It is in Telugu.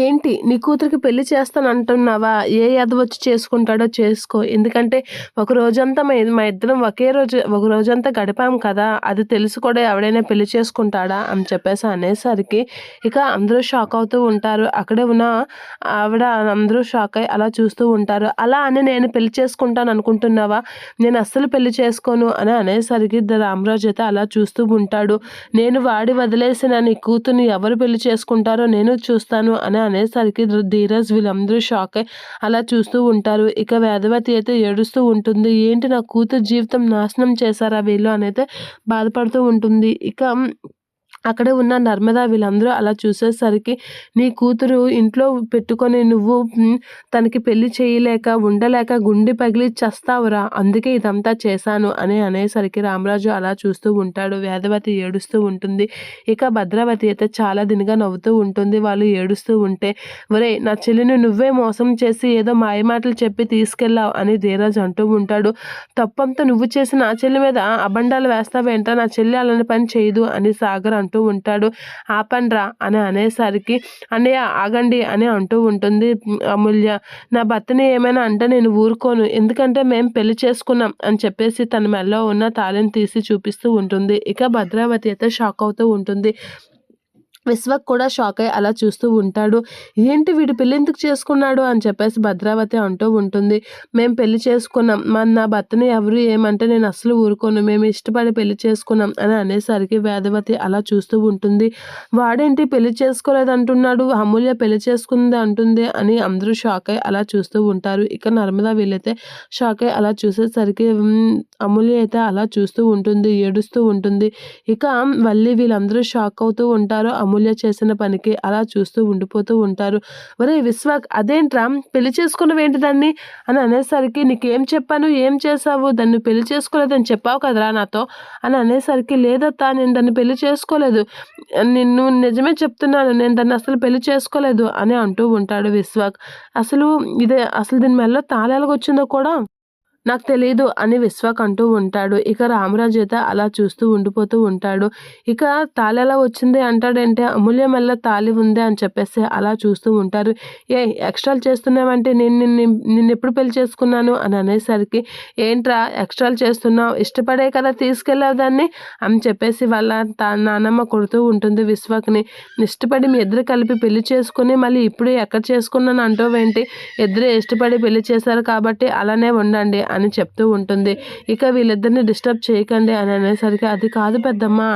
ఏంటి? నీ కూతురికి పెళ్ళి చేస్తాను అంటున్నావా ఏ వచ్చి చేసుకుంటాడో చేసుకో. ఎందుకంటే ఒక రోజంతా మా మా ఇద్దరం ఒకే రోజు ఒక రోజంతా గడిపాం కదా. అది తెలుసు కూడా ఎవడైనా పెళ్ళి చేసుకుంటాడా? అని చెప్పేసి అనేసరికి ఇక అందరూ షాక్ అవుతూ ఉంటారు. అక్కడే ఉన్న ఆవిడ అందరూ షాక్ అయ్యి అలా చూస్తూ ఉంటారు. అలా అని నేను పెళ్ళి చేసుకుంటాను అనుకుంటున్నావా? నేను అస్సలు పెళ్ళి చేసుకోను అని అనేసరికి రామరాజు అయితే అలా చూస్తూ ఉంటాడు. నేను వాడి వదిలేసిన నీ కూతుర్ని ఎవరు పెళ్ళి చేసుకుంటారో నేను చూస్తాను అని అనేసరికి ధీరజ్ వీళ్ళందరూ షాక్ అయ్యి అలా చూస్తూ ఉంటారు. ఇక వేదవతి అయితే ఏడుస్తూ ఉంటుంది. ఏంటి నా కూతురు జీవితం నాశనం చేశారా వీళ్ళు? అనైతే బాధపడుతూ ఉంటుంది. ఇక అక్కడే ఉన్న నర్మదా వీళ్ళందరూ అలా చూసేసరికి నీ కూతురు ఇంట్లో పెట్టుకొని నువ్వు తనకి పెళ్ళి చేయలేక ఉండలేక గుండె పగిలి చస్తావురా అందుకే ఇదంతా చేశాను అని అనేసరికి రామరాజు అలా చూస్తూ ఉంటాడు. వేదవతి ఏడుస్తూ ఉంటుంది. ఇక భద్రావతి అయితే చాలా దినిగా నవ్వుతూ ఉంటుంది. వాళ్ళు ఏడుస్తూ ఉంటే ఒరే నా చెల్లిని నువ్వే మోసం చేసి ఏదో మాయమాటలు చెప్పి తీసుకెళ్ళావు అని ధీరాజ్ అంటూ ఉంటాడు. తప్పంతా నువ్వు చేసి నా చెల్లి మీద అబండాలు వేస్తావేంటా నా చెల్లి అలాంటి పని చేయదు అని సాగర్ అంటూ అంటూ ఉంటాడు. ఆపండ్రా అని అనేసరికి అన్నయ్య ఆగండి అని అంటూ ఉంటుంది. అమూల్య నా భర్తని ఏమైనా అంటే నేను ఊరుకోను. ఎందుకంటే మేము పెళ్ళి చేసుకున్నాం అని చెప్పేసి తన మెల్లో ఉన్న తాళిని తీసి చూపిస్తూ ఉంటుంది. ఇక భద్రావతి అయితే షాక్ అవుతూ ఉంటుంది. విశ్వక్ కూడా షాక్ అయ్యి అలా చూస్తూ ఉంటాడు. ఏంటి వీడు పెళ్ళి ఎందుకు చేసుకున్నాడు? అని చెప్పేసి భద్రావతి అంటూ ఉంటుంది. మేము పెళ్ళి చేసుకున్నాం. మా నా భర్తని ఎవరు ఏమంటే నేను అసలు ఊరుకోను. మేము ఇష్టపడి పెళ్ళి చేసుకున్నాం అని అనేసరికి వేదవతి అలా చూస్తూ ఉంటుంది. వాడేంటి పెళ్ళి చేసుకోలేదు అంటున్నాడు అమూల్య పెళ్ళి చేసుకుంది అంటుంది అని అందరూ షాక్ అయ్యి అలా చూస్తూ ఉంటారు. ఇక నర్మదా వీళ్ళైతే షాక్ అయ్యి అలా చూసేసరికి అమూల్య అయితే అలా చూస్తూ ఉంటుంది ఏడుస్తూ ఉంటుంది. ఇక మళ్ళీ వీళ్ళందరూ షాక్ అవుతూ ఉంటారు. అమూల్య అమూల్య చేసిన పనికి అలా చూస్తూ ఉండిపోతూ ఉంటారు. ఒరే విశ్వాక్ అదేంట్రా? పెళ్ళి చేసుకున్నవేంటి దాన్ని? అని అనేసరికి నీకేం చెప్పాను? ఏం చేసావు దాన్ని పెళ్ళి చేసుకోలేదని చెప్పావు కదరా నాతో? అని అనేసరికి లేదత్తా నేను దాన్ని పెళ్ళి చేసుకోలేదు. నిన్ను నిజమే చెప్తున్నాను. నేను దాన్ని అసలు పెళ్ళి చేసుకోలేదు. అని అంటూ ఉంటాడు విశ్వాక్. అసలు ఇదే అసలు దీని మెల్ల తాళాలకు కూడా నాకు తెలియదు అని విశ్వక్ అంటూ ఉంటాడు. ఇక రామరాజు అయితే అలా చూస్తూ ఉండిపోతూ ఉంటాడు. ఇక తాళి ఎలా వచ్చింది అంటాడంటే అమూల్యం వల్ల తాళి ఉంది అని చెప్పేసి అలా చూస్తూ ఉంటారు. ఏ ఎక్స్ట్రాలు చేస్తున్నావంటే నేను నిన్ను నిన్ను ఎప్పుడు పెళ్ళి చేసుకున్నాను? అని అనేసరికి ఏంట్రా ఎక్స్ట్రాలు చేస్తున్నావు? ఇష్టపడే కదా తీసుకెళ్ళావు దాన్ని? అని చెప్పేసి వాళ్ళ నానమ్మ కొడుతూ ఉంటుంది విశ్వక్ని. ఇష్టపడి మీ ఇద్దరు కలిపి పెళ్ళి చేసుకుని మళ్ళీ ఇప్పుడు ఎక్కడ చేసుకున్నాను అంటావేంటి? ఇద్దరు ఇష్టపడి పెళ్ళి చేశారు కాబట్టి అలానే ఉండండి అని చెప్తూ ఉంటుంది. ఇక వీళ్ళిద్దరిని డిస్టర్బ్ చేయకండి అని అనేసరికి అది కాదు పెద్దమ్మ